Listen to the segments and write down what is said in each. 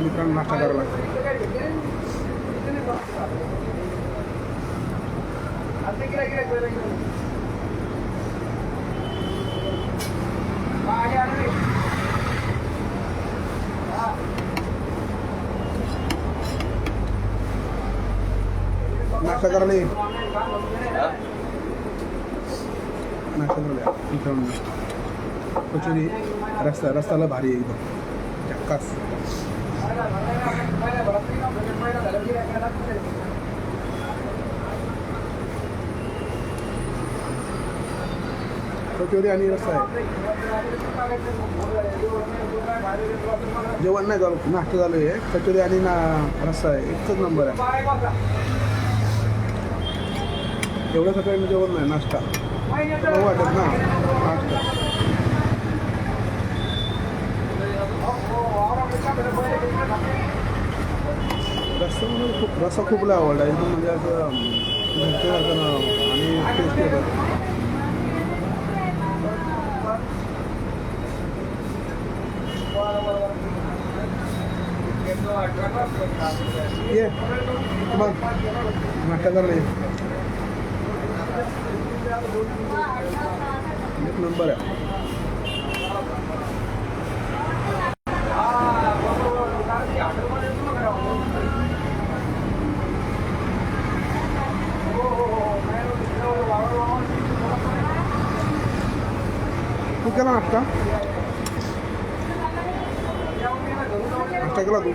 या मित्रांनो नाश्ता करावा लागतो नाश्ता करायला ये. नाश्ता करायला या. मित्रांनो कचोरी रस्ता रस्त्याला भारी आहे एकदम झक्कास कचोरी आणि रस्ता आहे. जेवण नाही झालं नाश्ता झालं आहे. कचोरी आणि ना रस्ता आहे. एकच नंबर आहे. एवढं सकाळी जेवण नाही नाश्ता. हो, वाटत ना. नाश्ता. रस्सा म्हणजे खूप रस्सा खूप लय आवडला. एकदम म्हणजे असं अं, घरच्यासारखं आणि टेस्ट होतं ये मग नाश्ता करायला एक नंबर आहे. केला नाश्ता नाश्ता केला तू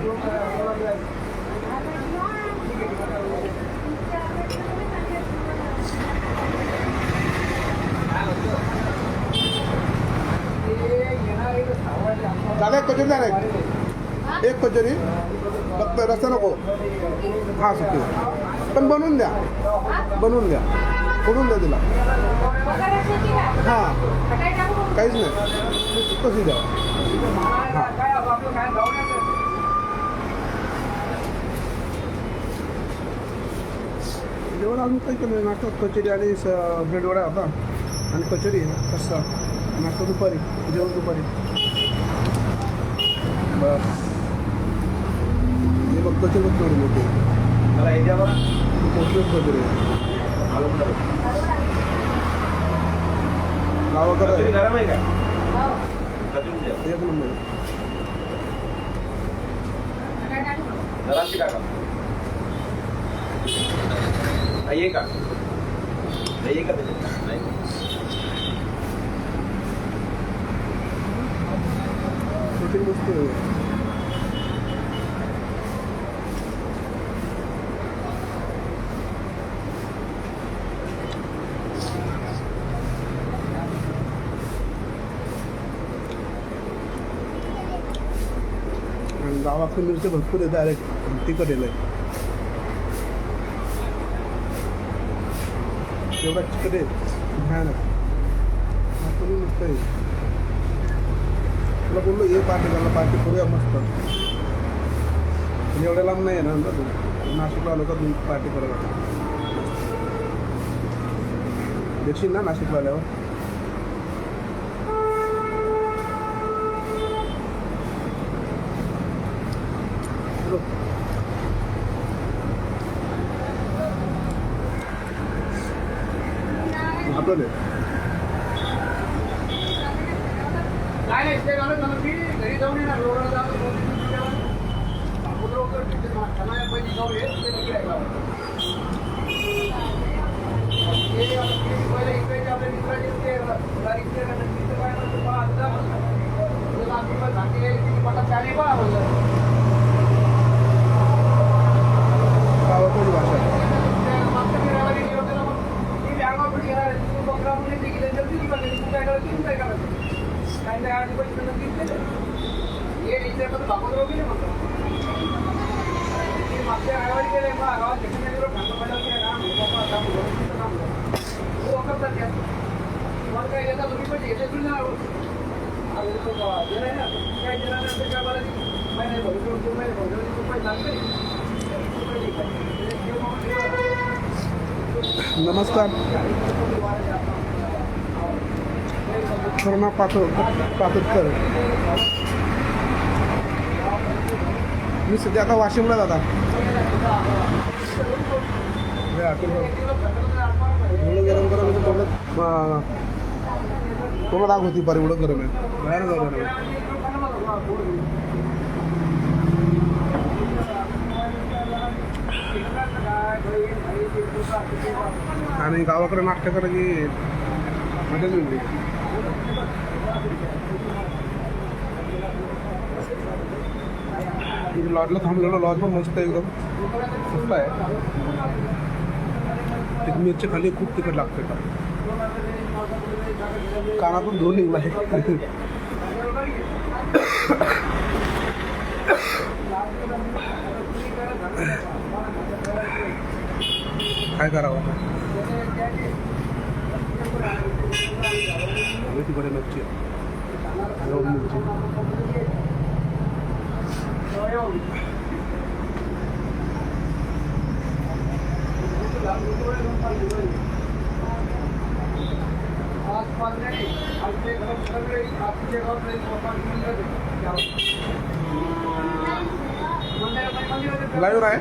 दादा एक कचोरी द्या ना एक. कचोरी फक्त रस्ता नको हा सुकी पण बनवून द्या बनवून द्या बनवून द्या तिला. हां. काहीच नाही. कशी द्या. जेवण अजून काही नाही नाश्ता कचोरी आणि ब्रेड वडा होता. आणि कचोरी कसा नाश्ता दुपारी जेवण दुपारी. बस. हे बघ कचोरी मोठी मला हे बरं. मोठी कचोरी. आलं? गावाकडे. गरम आहे का. एक नंबर नाही का नाही आहे का त्याच्यात? नाही गावाकडे मिरचे भरपूर आहे डायरेक्ट तिखट येलं एवढा तिकडे भयानक आपण मस्त आहे. तुला बोललो ये पार्टी झाला पार्टी करूया मस्त. एवढ्या लांब नाही आहे ना तू. नाशिकला आलो का तुम्ही पार्टी करायला? देशील ना नाशिकला आल्यावर चलो. आपलं दे. काय नाही ते घालून झालं मी घरी जाऊन येणार रोडला जाऊन दोन तीन मिनिटं जेवण. अगोदर वगैरे तिथे खाना या पहिली जाऊन ये, ते नक्की ऐकावं. ते आता ते पहिले इकडे आपले मित्राचे ते गाडी इकडे राहतात, तिथे काय म्हणतो, बा, आता तुला आम्ही पण सांगते, की मला चालेल बा म्हणलं. गावाकडची भाषा आहे. ते मागच्या फिरायला गेली होती ना मग, ती बॅगा कुठे घेणार आहे? तू बकरा म्हणून ती गेली, तर ती बघायची. तू काय करायचं, तू काय करायचं? काय नाही, आधी पैसे नंतर घेतले. ये इथे पण दाखवत राहू की नाही म्हणलं. ती मागच्या रविवारी गेले, मग गावात भेटून गेलो, भांडण पडलं की ना, बाबा, काम करू, तिथं काम करू. हो, करतात त्या. तुम्हाला काय येतात, तुम्ही पण येते तुम्ही ना. अरे, तो बाबा, हे नाही ना, काय देणार नाही, तर काय बोलायचं? महिने भरून, दोन महिने भरून, दोन रुपये लागले. रुपये ठीक आहे. ते घेऊन मग ते- नमस्कार. करुणा पातो पातोदकर आम्ही सध्या आता वाशिमला एवढं गरम गरम तोंडात आग होती बरं एवढं गरम आणि गावाकडे नाश्ता करायची मजाच वेगळी. लॉजला थांबलेलो लॉज पण मस्त आहे एकदम. मस्त आहे. मिरची खाली खूप तिखट लागते का कानातून धुवून निघला आहे काय करावं आता? तिकडे मिरची दोन मिरची लाईव्ह आहे?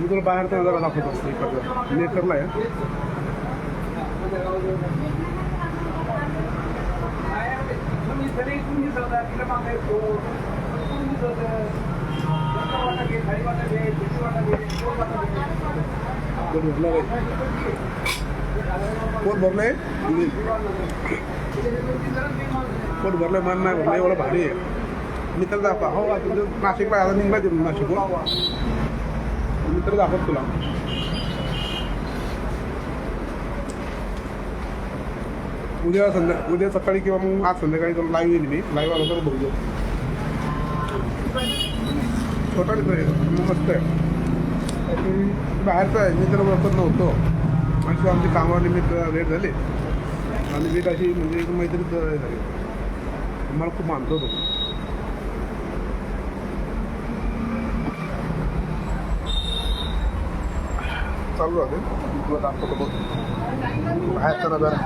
मी तुला बाहेर तर जरा दाखवत. असतो इकडलं नेकरला आहे. पोट भरलं आहे. कोण भरलंय? कोण भरलंय? मन नाही भरलं एवढं भारी आहे. मी तर दाखवा. हो तुझं नाशिकला आता निघला तिथून नाशिकहून. मी तर दाखवत तुला. उद्या संध्या उद्या सकाळी किंवा मग आज संध्याकाळी तुला लाईव्ह येईल मी. लाईव्ह आलो तर बघू छोटा आहे. मस्त आहे. आणि बाहेरचा आहे. मी तर बसत नव्हतो. आणि शिवाय आमची कामानिमित्त लेट झाले. आणि लेट अशी म्हणजे एक मैत्री झाली. मला खूप मानतो तो. चालू राहते तुला दाखवतो बघ. बाहेरचा नजारा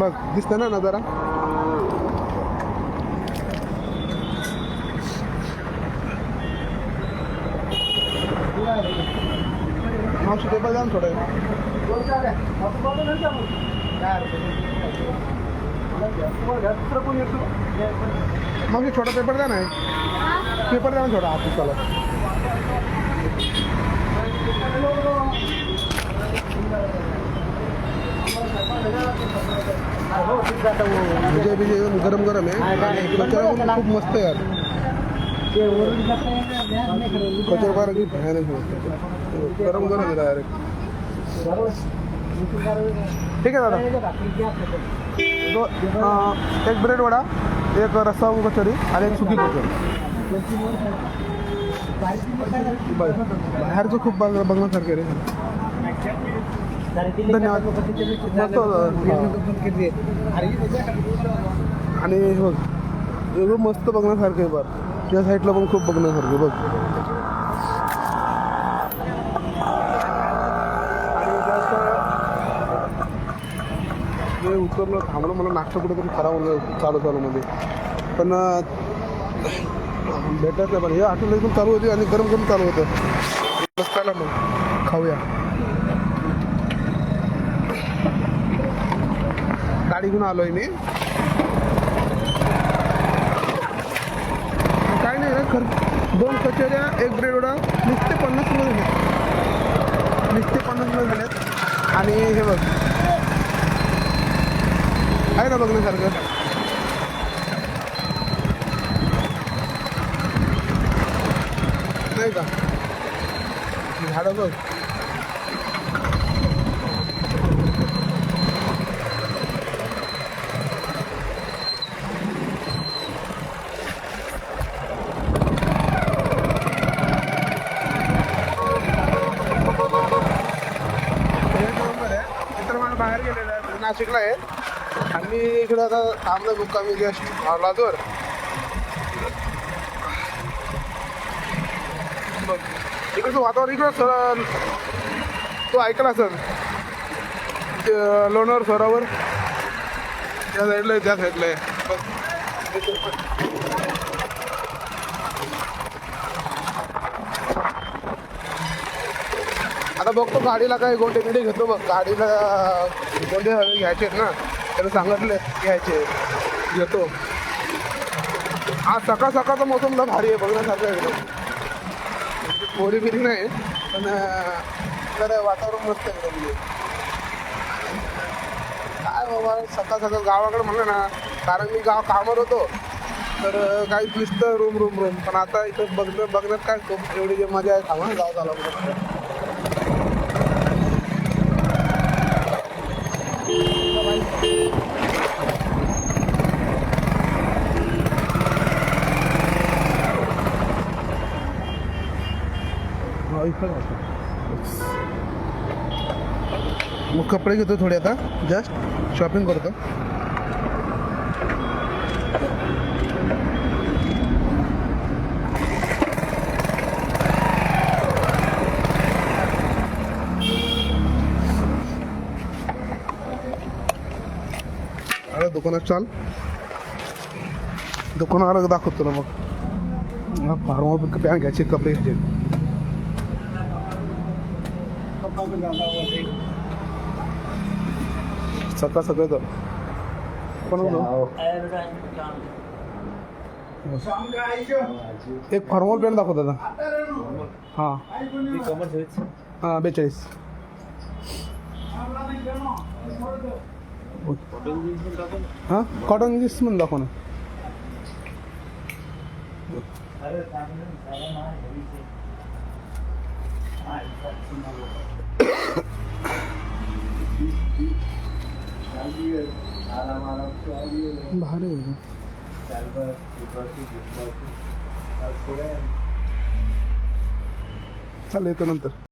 बघ दिसत ना ना जरा मावशी टेबल जाऊन थोडं मावशी छोटा पेपर द्या ना पेपर द्या ना थोडा हात चालत विजय विजय एकदम गरम गरम आहे आणि कचरा पण खूप मस्त आहे यार। कचरा फार भयानक आहे. गरम गरम आहे डायरेक्ट ठीक आहे दादा। दो अं, एक ब्रेड वडा एक रस्सा कचोरी आणि एक सुकी कचोरी। बरं. बाहेरचं खूप बघ बघण्यासारखं रे. धन्यवाद. आणि हे बघ एवढं मस्त बघण्यासारखं आहे बरं त्या साईडला पण खूप बघण्यासारखं आहे बघ. आणि उतरलं थांबलं मला नाश्ता कुठेतरी खराब होतं चालू चालू मध्ये. पण भेटत नाही पण हे हॉटेल एकदम चालू होती आणि गरम गरम चालू होतं. बसताना मग खाऊया. गाडी घेऊन आलोय मी. काय नाही खर दोन कचोऱ्या एक ब्रेड वडा नुसते पन्नास रुपये दिले नुसते पन्नास रुपये दिलेत आणि हे बघ. आहे ना बघण्यासारखं? नाही का? झाडं बघ. नाशिकला आहे. आम्ही इकडं आता थांबलो मुक्कामी जस्ट लादवर बघ. इकडचं वातावरण इकडं सर तो ऐकला सर. लोणार सरोवर. त्या साईडला आहे त्या साईडला आहे आता बघतो गाडीला काय गोंडे बिंडे घेतो बघ. गाडीला गोंडे घ्यायचे आहेत ना. त्याला सांगितले घ्यायचे. घेतो. आज सकाळ सकाळचा मोसमला भारी आहे बघण्यासारखं आहे. एकदम. बिरी नाही पण अं, जरा वातावरण मस्त आहे म्हणजे काय बाबा सकाळ सकाळ गावाकडे म्हणलं ना कारण मी गाव कामावर होतो तर काही दिसतं रूम रूम रूम पण आता इथं बघणं बघण्यात काय एवढी जे मजा आहे कामा गाव झाला म्हणून हा, इथं राहतो. मग कपडे घेतो थोडे आता. जस्ट शॉपिंग करतो. अरे दुकानात चाल. दुकानाला दाखवतो ना मग. फार्मा पॅन्ट घ्यायचे कपडे घ्यायचे. सकाळ सकाळ तर. पण एक फॉर्मल पॅन्ट दाखव दादा हां. हां बेचाळीस. हां? कॉटन जीन्स म्हणून दाखव ना. भारी आहे. चालेल येतो नंतर.